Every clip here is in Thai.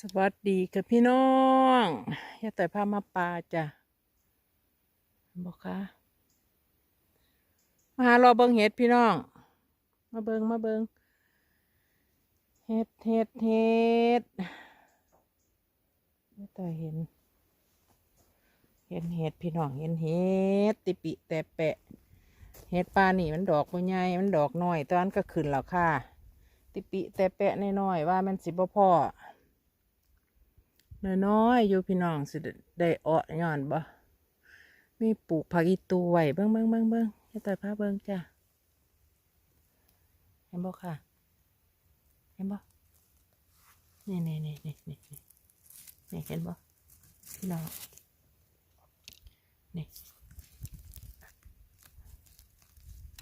สวัสดีกับพี่น้องอย่าแต่พามาปลาจ้ะบอกค่ะมาหารอเบิงเห็ดพี่น้อง มาเบิงมาเบิงเห็ดเห็ดเห็ดอย่าแต่เห็น เห็นเห็ดพี่น้องเห็นเห็ดติปิแต่แปะเห็ดปลานี่มันดอกบ่ใหญ่มันดอกน้อยตอนนั้นก็ขึ้นแล้วค่ะ ติปิแต่แปะน้อยๆว่ามันสิบ่พอ น้อยๆอยู่พี่น้องสิได้เอะย้อนบ่มีปลูกผักอีตูไว้เบิ่งเบิ่งเบิ่งเบิ่งให้ต่อยพาเบิ่งจ้ะเห็นบ่ค่ะ เห็นบ่นี่นี่นี่นี่นี่นี่นี่เห็นบ่พี่น้องนี่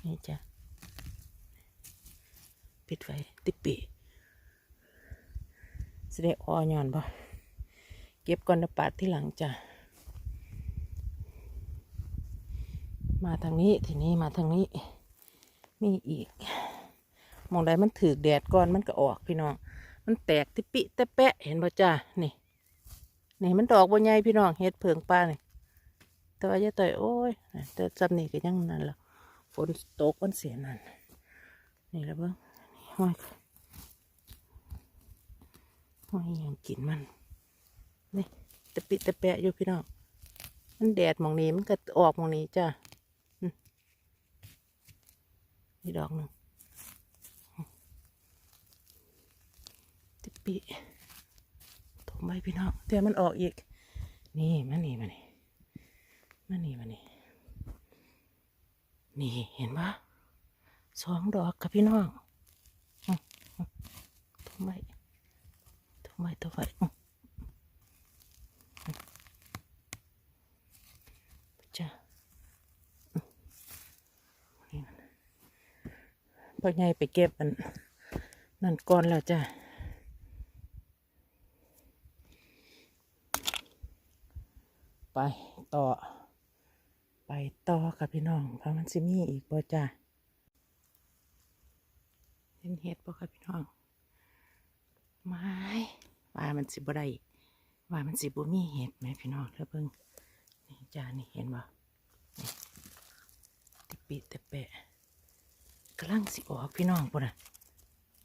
นี่จ้ะปิดไว้ติปีสิได้ออย้อนบ่ เก็บก่อนนะปาดที่หลังจ้ะ มาทางนี้ทีนี้มาทางนี้มีอีก มองได้มันถือแดดก่อนมันก็ออกพี่น้อง มันแตกติปิแต่แปะเห็นป่ะจ้านี่ นี่มันดอกบนใหญ่พี่น้องเฮ็ดเพิงปลานี่แต่ว่าจะต่อยโอ้ยแต่จำนี่ก็ยังนั่นแหละฝนตกมันเสียนั่น นี่แหละเบิ้งห้อยห้อยยังกินมัน ตะปิตะแปะอยู่พี่น้องมันแดดมองนี้มันก็ออกมองนี้จ้ะนี่ดอกหนึ่งตะปิถมไปพี่น้องเดี๋ยวมันออกอีก นี่มานี่มานี่มานี่มานี่นี่เห็นปะสองดอกกับพี่น้องอืมอืมถมไปถมไปถมไปอืม จ้ะนี่มัน พ่อใหญ่ไปเก็บอันนั่นก่อนแล้วจ้ะไปต่อ ไปต่อกับพี่น้องเพราะมันสิมีอีกบ่จ้ะเห็นเห็ดบ่ครับพี่น้องไม่ว่ามันสิบ่ได้ว่ามันสิบ่มีเห็ดไหมพี่น้องเด้อเบิ่งนี่จ้านี่เห็นบ่ติปิแต่แปะำลังสิออกพี่น้องปุ่นอะ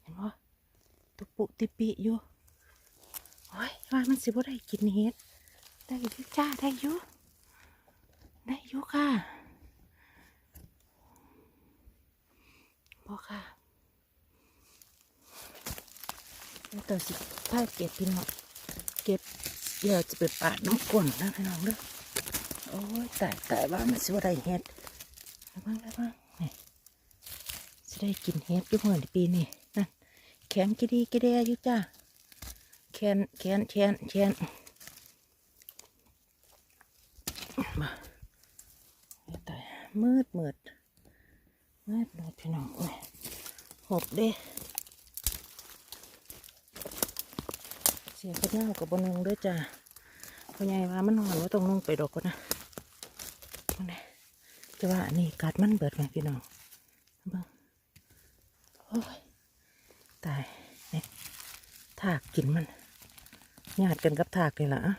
เห็นบ่ตุปุติปิอยู่โอ้ยว่ามันสิบ่ได้กินเฮ็ดได้อยู่จ้าได้อยู่ได้อยู่ค่ะบ่ค่ะแล้วต่อสิถ้าเก็บพี่น้องเก็บเดี๋ยวจะไปปาดน้ำก้นนะพี่น้องเด้อโอ้ยแต่แต่ว่ามันสิว่ได้เห็ดแล้วบ้างแล้วบ้างนี่ ได้กินเห็ดยู่เหมือนปีนี้นั่นแขนกีดีกี่เดียอยู่จ้าแขนแขนแขนแขนมาแต่มืดมืดมืดมืดพี่น้องโอ้ยหบเด้เสียกระเน่ากับบนนงด้วยจ้าพ่อใหญ่ว่ามันนอนว่าต้องนุ่งไปดอกก็นะเอาแน่จะว่าอันนี้กัดมันเบิดไหมพี่น้องเบิ่ง ตายเนี่ยถากกินมันญาติกันกับถากเลยล่ะอะ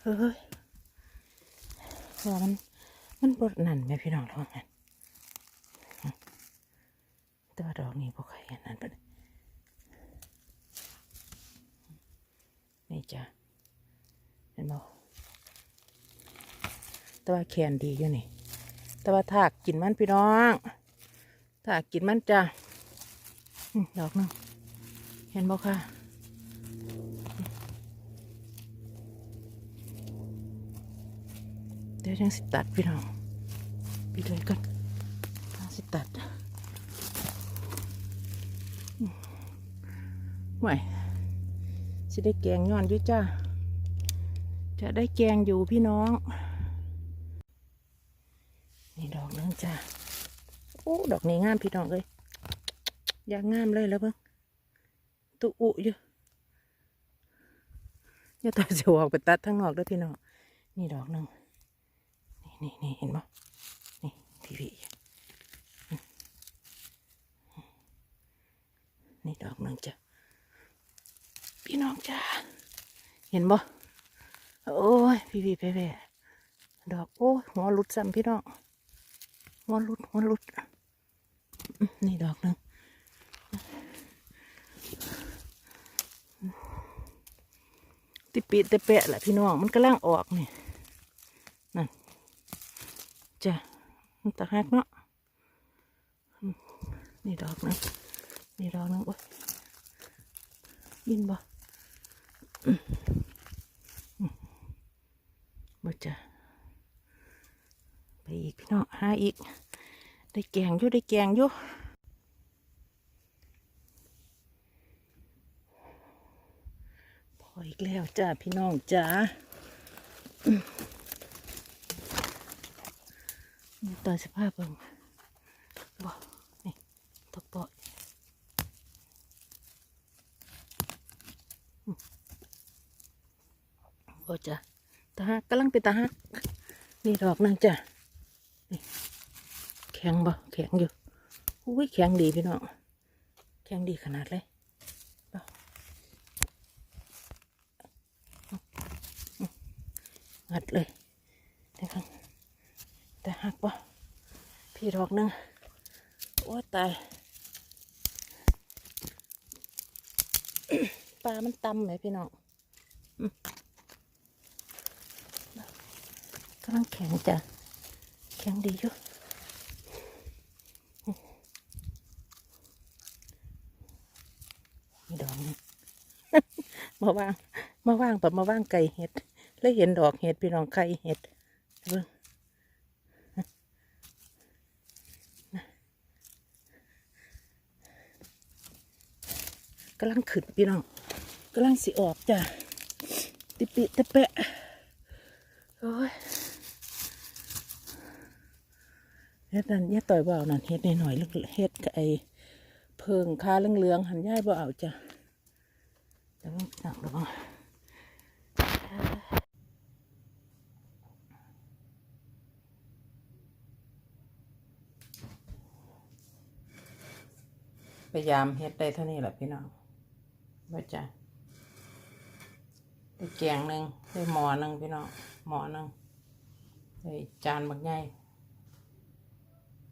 เฮ้ยว่ามันมันบดนั่นไหมพี่น้องท้องมันแต่ว่าดอกนี้พวกใครอันนั้นปะเนี่ยนี่จ้ะเห็นบ่ แต่ว่าแขนดีอยู่นี่ แต่ว่าถากกินมันพี่น้องถากกินมันจ้ะดอกนึงเห็นบ่ค่ะเดี๋ยวยังสิตัดพี่น้องปิดเลยก่อนสิตัดไหวสิได้แกงย้อนด้วยจ้า จะได้แกงอยู่พี่น้อง นี่ดอกนึง จ้าโอ้ดอกนี้งามพี่น้องเลยอยากงามเลยแล้วเบิ่งตุอุอยู่ย่าตัดจะออกไปตัดทั้งนอกด้วยพี่น้องนี่ดอกหนึงนี่นี่นี่เห็นปะนี่พี่พี่นี่ดอกหนึ่งจ้ะพี่น้องจ้าเห็นบ่โอ้ยพี่พี่เพ่ดอกโอ้หัวหลุดซ้ำพี่น้อง หัวหลุดหัวหลุด นี่ดอกหนึ่งติปีต่แปะแหละพี่น้องมันกำลังออกนี่นั่นจ้ะมันตะหักเนาะนี่ดอกหนึงนี่ดอกหนึงโอ้ยยินบ่บ่จ้ะ ไปอีกพี่น้องหาอีก ได้แกงอยู่ได้แกงอยู่พออีกแล้วจ้าพี่น้องจ้าอืมนี่ตอนสภาพเบิ่งบ่นี่ตกปอยอืมบ่จ้ะตาฮักกำลังเป็นตาฮักนี่ดอกนึงจ้ะ แข็งบ่แข็งอยู่อุ้ยแข็งดีพี่น้องแข็งดีขนาดเลยบ่งัดเลยเดี๋ยวกันแต่หักบ่พี่ดอกหนึงโอ้ตายปลามันตำไหมพี่น้องอืมกำลังแข็งจ้ะ แข็งดีอยู่มีดอกนี่มาว่าง มาว่างแบบมาว่างไก่เห็ด แล้วเห็นดอกเห็ดพี่น้องไก่เห็ดเบิ่งกำลังขึ้นพี่น้องกำลังสิออกจ้ะติปิตะเปะโอ้ย เฮ็ดนั่นย่าต่อยเบเอานั่นเฮ็ดหน่อยๆเล็กเฮ็ดกับไอ้เพิงคาเหลืองๆหันย่ายบ่เอาจ้ะแต่ว่าหนักหรือเปล่าพยายามเฮ็ดได้เท่านี้แหละพี่น้องว่าจ้ะได้แกงหนึ่งได้หมอหนึ่งพี่น้องหมอหนึ่งได้จานบักใหญ่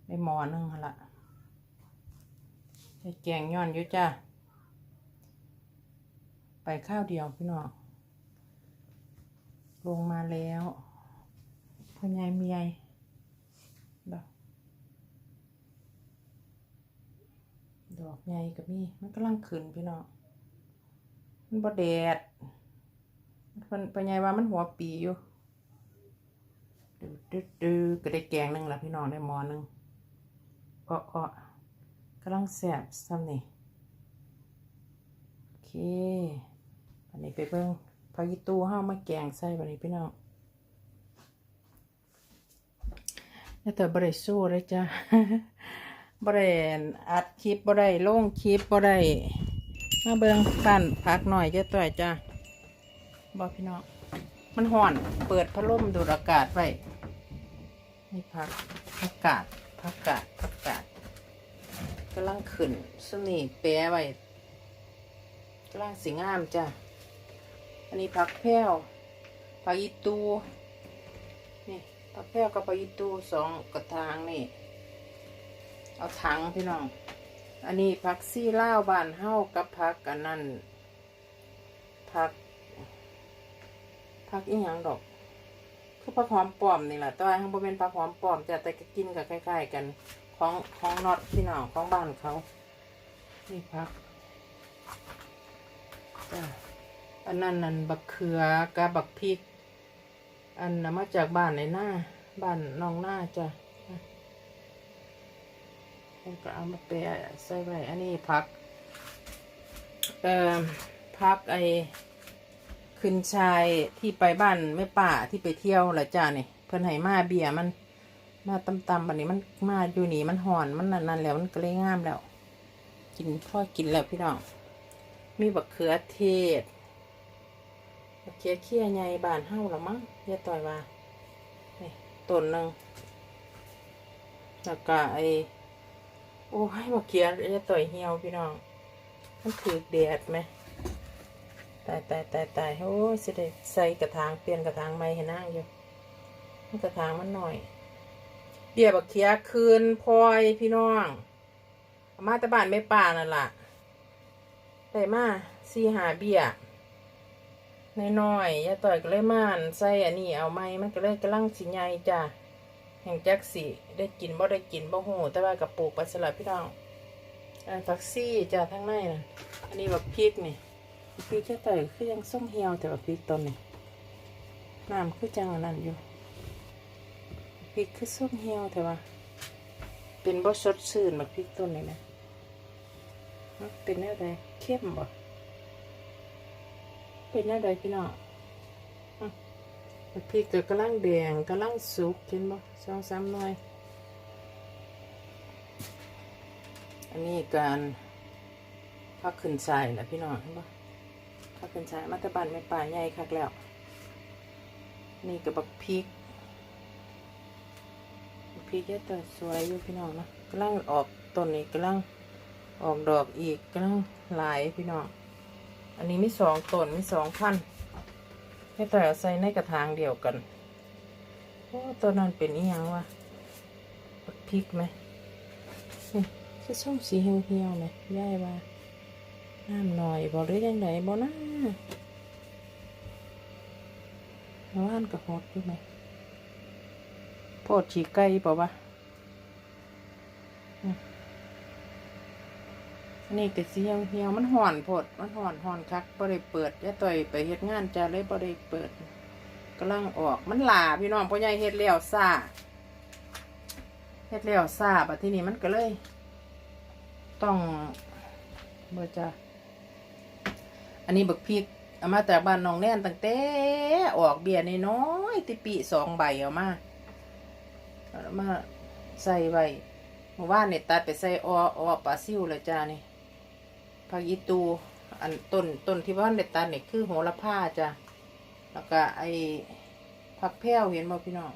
ได้หมอหนึ่งละใส่แกงย้อนอยู่จ้าไปข้าวเดียวพี่น้องลงมาแล้วพ่อใหญ่เมียดอกดอกใหญ่กับนี่มันกำลังขึ้นพี่น้องมันบ่แดดมันพ่อใหญ่ว่ามันหัวปีอยู่ดื้อดื้อก็ได้แกงหนึ่งละพี่น้องได้หมอหนึ่ง เพาะเพาะกำลังแสบซ้ำนี่โอเคอันนี้ไปเบิ่งพายตูห้ามาแกงใส่บันนี้พี่น้องแล้วแต่บริสู้เลยจ้ะบริอัดคลิปบริลงคลิปบริมาเบิ่งปั่นพักหน่อยจะต่อยจ้ะบอกพี่น้องมันห่อน เปิดพัดลมดูดอากาศไว้นี่พักอากาศ พักกาศพักกาศกำลังขึ้นสนี่แปะไว้กำลังสีงามจ้ะ อันนี้ผักแพรวผักอีตูนี่ผักแพรวกับผักอีตูสองกระถางนี่ เอาถังพี่น้อง อันนี้ผักซี่เล่าบานเฮ้ากับผักอันนั้นผักผักอีหยังดอก คือผักหอมป้อมนี่แหละแต่ว่าข้างบนเป็นผักหอมป้อมแต่แต่ก็กินกับคล้ๆกันของของน็อตพี่น้องของบ้านเขานี่พักจ้ะอันนั้นนั่นบักเขือกับบักพริก อันน่ะมาจากบ้านในหน้าบ้านน้องหน้าจ้ะผมก็เอามาแปะใส่ไว้อันนี้พัก เอ่อพักไอ ขึ้นชายที่ไปบ้านแม่ป่าที่ไปเที่ยวหละจ้านี่เพิ่นให้มาเบียร์มัน มาตำตำๆบันนี้มันมาอยู่นี่มันห่อนมันนั่นนันแล้วมันก็เลยงามแล้ว กินพ่อกินแล้วพี่น้อง มีบักเขือเทศบักเขือเคี้ยใหญ่บานเฮ้าละมั้งเรียต่อยว่านี่ต้นหนึ่งแล้วก็ไอโอ้ให้บักเขือเรียต่อยเหี่ยวพี่น้อง มันถือแดดไหม ตายตายตายตายโอ้สิได้ใส่กระถางเปลี่ยนกระถางใหม่ให้นั่งอยู่กระถางมันหน่อยเบี้ยบักเคียคืนพลอยพี่น้องมาตะบ้านไม่ป่านั่นล่ะได้มาสี่หาเบี้ยน้อยๆยาต่อยก็เลยม่านใส่อันนี้เอาไหมมันก็เลยกำลังสิใหญ่จ้ะแห่งจักสิได้กินบ่ได้กินบ่หูแต่ว่ากับปลูกไปสลับพี่น้องอันฟักซี่จ้ะทั้งในน่ะอันนี้แบักพริกนี่ พริกยาต่อยคือยังส้มเหี่ยวแต่บักพริกต้นนี่น้ำคือจังอันนั้นอยู่พริกคือส้มเหี่ยวแต่ว่า เป็นบ่สดชื่นแบบพริกต้นนี่นะเป็นแนวใดเข้มบ่เป็นแนวใดพี่น้องอะพริกก็กำลังแดงกำลังสุกเห็นบ่สองสามหน่วยอันนี้การพักขึ้นทรายแหละพี่น้องเห็นบ่ พักขึ้นทรายมาแตบันไม่ป่าใหญ่คักแล้ว นี่กับบักพริกพริกเยอะแต่สวยอยู่พี่น้องนะกำลังออกต้นนี้กำลังออกดอกอีกกำลังหลายพี่น้อง อันนี้มีสองต้นมีสองพันให้แต่ใส่ในกระถางเดียวกันโอ้ตัวนั้นเป็นอีหยังวะบักพริกไหมนี่คือส้มสีเหี่ยวๆไหมย่ายว่า น้ำหน่อยบอกได้ยังไงบอนะว่านกับฮอดอยู่ไหมโพดฉีกไก่ป่าวะอันนี่ก็สีเหี่ยวมันห่อนโพดมันห่อนห่อนคักบ่ได้เปิดย่ต่อยไปเฮ็ดงานจ้าเลยบ่ได้เปิดกำลังออกมันหลาพี่น้องพ่อใหญ่เฮ็ดแล้วซ่าเฮ็ดแล้วซ่าบัดที่นี้มันก็เลย ต้องเบอร์จ้า อันนี้บักพริกเอามาจากบ้านน้องแน่นตั้งแต่ออกเบียร์น้อยติปีสองใบเอามาเอามาใส่ไว้เมื่อวานเนี่ยตัดไปใส่อออปลาซิวเลยจ้านี่ผักอีตูอันต้นต้นที่ว่านเด็ดตัดเนี่ยคือโหระพาจ้ะแล้วก็ไอผักแพ้วเห็นบ่พี่น้อง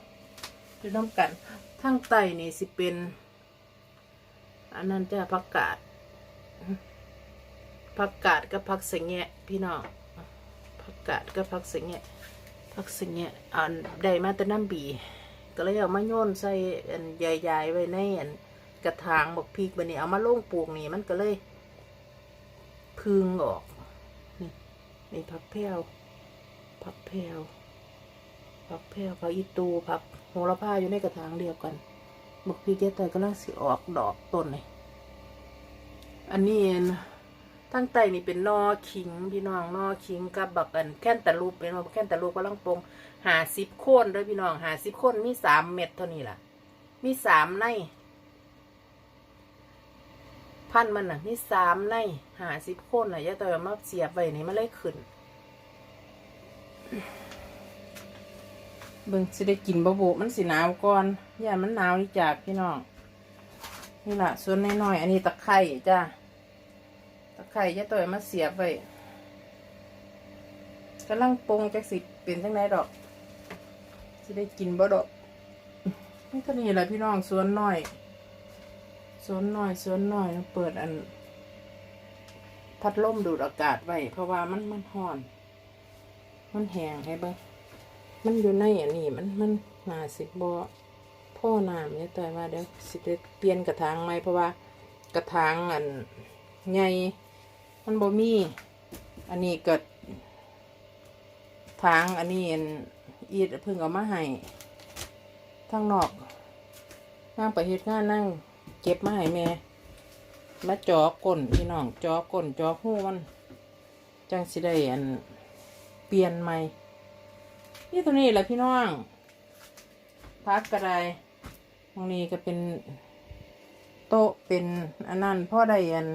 คือน้ำกันทั้งไตนี่สิเป็น อันนั้นจ้ะผักกาด ผักกาดกับผักสะแงะพี่น้องผักกาดกับผักสะแงะผักสะแงะอันได้มาแต่น้ำบี ก็เลยเอามาโยนใส่อันใหญ่ๆไว้ในอันกระถางบอกพริกบันนี้เอามาลงปลูกนี่มันก็เลยพึงออกนี่นี่ผักแพรวผักแพรวผักแพรวผักอีตูผักโหระพาอยู่ในกระถางเดียวกันบอกพริกแกแต่ก็ลังสิออกดอกต้นนี่อันนี้ ตั้งใจนี่เป็นนอขิงพี่น้องนอขิงกับบักอันแค่นตะลูปเป็นว่าแค่นตะลูปก็ลังปงหาสิบโคนด้วยพี่น้องหาสิบโคนมีสามเม็ดเท่านี้ล่ะ มีสามในพันมันน่ะมีสามในหาสิบโคนน่ะยายต่อยมาเสียบไว้นี่มันเลยขึ้นเบิ่งสิได้กินบะบุมันสิหนาวก่อนย่านมันหนาวนี่จากพี่น้องนี่ล่ะส่วนน้อยๆอันนี้ตะไคร่จ้า ไคร่ยาต่อยมาเสียบไว้กำลังปรุงจักสิเป็นจังไดดอกจะได้กินบ่ดอกนี่ก็นี่แหละพี่น้องสวนน้อยสวนน้อยสวนน้อยเปิดอัน พัดลมดูดอากาศไว้เพราะว่ามันมันห่อน มันแห้งให้เบิ่งมันอยู่ในอันนี้มันมันนาสิบ่พ่อน้ำเนี่ยต่ว่าเดี๋ยวสิได้เปลี่ยนกระถางใหมเพราะว่ากระถางอันใหญ่ มันบ่มี อันนี้เกิดทางอันนี้อันอีดพิ่งเอามาให้ทางนอกนั่งไปเฮ็ดงานนั่งเก็บมาให้แม่มาจอก้นพี่น้องจอก้นจอหูมันจังสิได้อันเปลี่ยนใหม่นี่ตัวนี้แหละพี่น้องพักกระไดตรงนี้ก็เป็นโต๊ะเป็นอันนั้นพ่อได้อัน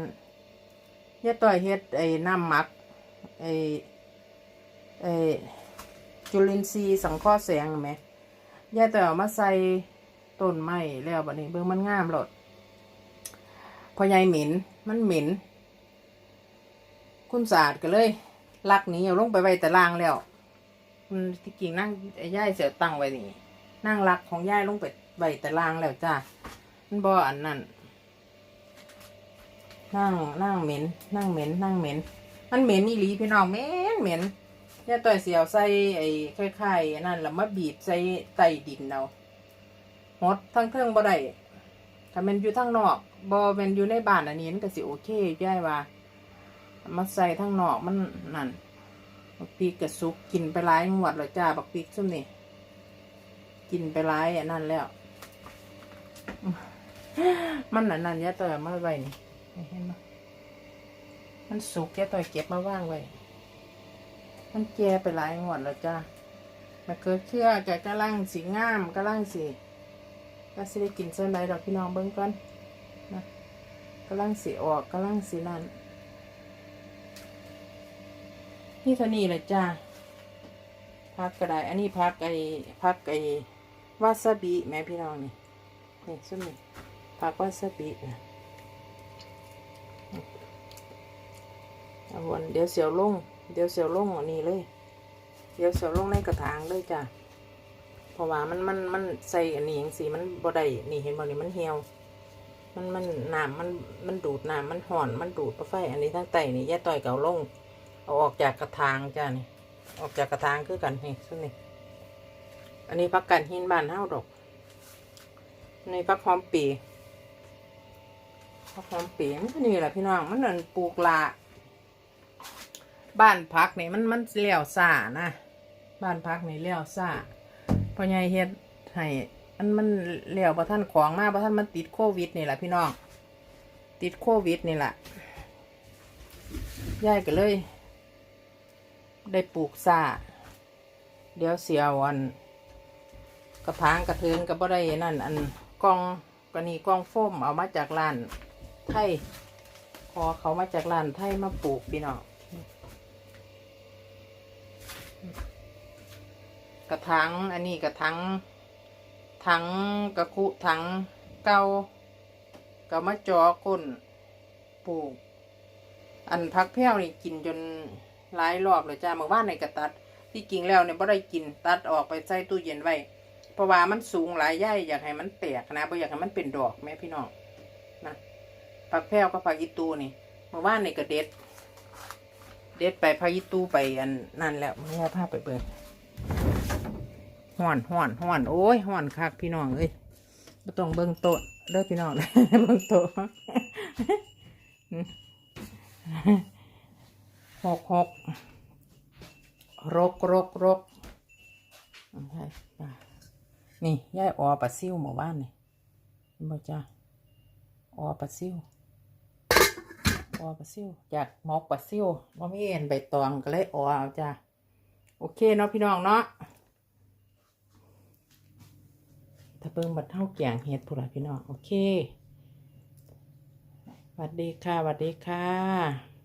เฮ็ดต่อยเฮ็ดไอ้น้ำหมักไอ้เออจุลินทรีย์สังเคราะห์แสงเห็นไหมย่าต่เอามาใส่ต้นไม้แล้วบัดนี้เบิ่งมันงามหลดพอใหญ่เหม็นมันเหม็น คุณสะอาดก็เลยลักหนี้เอาลงไปไว้แต่ล่างแล้วมันที่จริงนั่งไอ้ย่ายเสียตั้งไว้นี่นั่งลักของย่ายลงไปไว้แต่ล่างแล้วจ้ามันบ่อันนั้น นั่งนั่งเหม็น นั่งเหม็น นั่งเหม็น มันเหม็นอีหลีพี่น้องเหม็นเหม็นย่าต่อยเสียวใส่ไอ้คล้ายๆนั่นแล้วมาบีบใส่ใต้ดินเอาหดทั้งเครื่องบ่ได้ถ้ามันอยู่ทั้งนอกบ่แมันอยู่ในบ้านอันนี้มันก็สิโอเคย่ายว่า มาใส่ทั้งนอกมันนั่นบักปีกกระซุกกินไปหลายงวดแล้วจ้าบักปีกซุ่มนี่กินไปหลายอันนั่นแล้ว มันอันนั่นย่าต่อยเอามาไว้นี่ เห็นไหมมันสุกแกต่อยเก็บมาว่างไว้ มันแก่ไปหลายงวดแล้วจ้ามาเกิดเชื่อแกกำลังสีงามกำลังสีก็สิได้กินเส้นใดดอกพี่น้องเบิ่งก่อนนะกำลังสีออกกำลังสีนั่นนี่เท่านี้เลยจ้าพักก็ไดอันนี้พักไอ้พักไอ้วาซาบิแม่พี่น้องนี่นี่ซุ่มนี่พักวาซาบินะ เอาวนเดี๋ยวเสียวลง เดี๋ยวเสียวลงอันนี้เลย เดี๋ยวเสียวลงในกระถางเลยจ้ะเพราะว่ามันมันมันใส่อันนี้อย่างสีมันบ่ได้นี่เห็นบ่นี่มันเหี่ยว มันมันน้ำมันมันดูดน้ำมันห่อนมันดูดปไฟอันนี้ทั้งไตนี่แย่ต่อยเก่าลง เอาออกจากกระถางจ้ะนี่ ออกจากกระถางคือกันนี่ซึ่งนี่อันนี้พักกันหินบ้านเฮาดอกในพักหอมปีพักหอมปีมันนี่แหละพี่น้องมันนั่นปลูกละ บ้านพักนี่มันมันเลี้ยวซ่านะบ้านพักนี่เลี้ยวซ่าพ่อใหญ่เฮ็ดให้มันมันเลี้ยวบ่ท่านของมากบ่ท่านมันติดโควิดนี่แหละพี่น้องติดโควิดนี่แหละยายก็เลย ได้ปลูกซ่าเดี๋ยวเสียวันกระถางกระเทินก็บ่ได้นั่น อันกล่องก็นี่กล่องโฟมเอามาจากร้านไทยพอเขามาจากร้านไทยมาปลูกพี่น้อง กระถังอันนี้กระถังถังกระคุถังเก่าก็มาจอก้นปลูก อันพักแพ้วนี่กินจนหลายรอบเลยจ้าเมื่อวานในกระตัด ที่จริงแล้วเนี่ยบ่ได้กินตัดออกไปใส่ตู้เย็นไว้เพราะว่ามันสูงหลายย่ายอยากให้มันแตกนะบ่อยากให้มันเป็นดอกแม่พี่น้องนะผักแพ้วกับผักอีตูนี่เมื่อวานในกระเด็ด เด็ดไปพายิตู้ไปอันนั่นแล้วมึงเอาภาพไปเบิ่งห่อนห่อนห่อนโอ้ยห่อนคักพี่น้องเอ้ยบ่ต้องเบิ่งโต๊ะเด้อพี่น้องเบิ่งโต๊ะหกหกรกรกรกนี่ยายออปลาซิวหมู่บ้านนี่บ่จ้าออปลาซิว ออปลาซิวจากมอกปลาซิวว่ามีเอ็นใบตองก็เลยออเอาจ้ะโอเคเนาะพี่น้องเนาะถ้าเบิ่งบัดเท่าแกงเฮ็ดพูดละพี่น้องโอเคสวัสดีค่ะสวัสดีค่ะ